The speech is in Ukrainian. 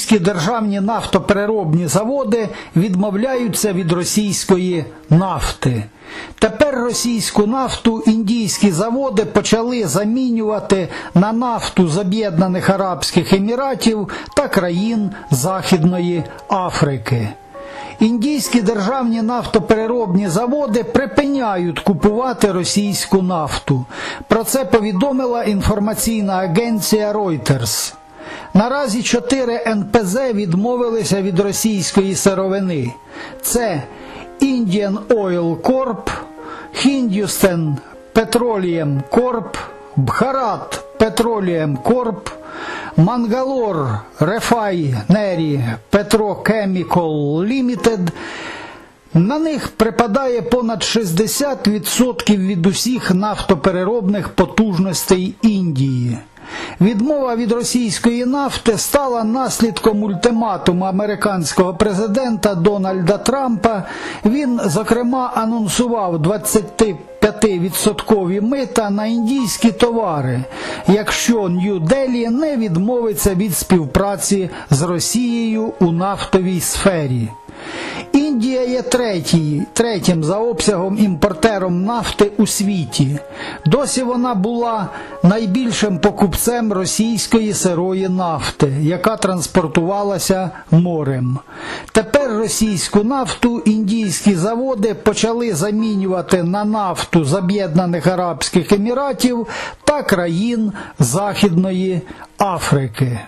індійські державні нафтопереробні заводи відмовляються від російської нафти. Тепер російську нафту індійські заводи почали замінювати на нафту з Об'єднаних Арабських Еміратів та країн Західної Африки. Індійські державні нафтопереробні заводи припиняють купувати російську нафту. Про це повідомила інформаційна агенція Reuters. Наразі чотири НПЗ відмовилися від російської сировини. Це Indian Oil Corp, Hindustan Petroleum Corp, Bharat Petroleum Corp, Мангалор Refinery Petrochemical Limited. На них припадає понад 60% від усіх нафтопереробних потужностей Індії. Відмова від російської нафти стала наслідком ультиматуму американського президента Дональда Трампа. Він, зокрема, анонсував 25% мита на індійські товари, якщо Нью-Делі не відмовиться від співпраці з Росією у нафтовій сфері. Індія є третій, третім за обсягом імпортером нафти у світі. Досі вона була найбільшим покупцем російської сирої нафти, яка транспортувалася морем. Тепер російську нафту індійські заводи почали замінювати на нафту з Об'єднаних Арабських Еміратів та країн Західної Африки.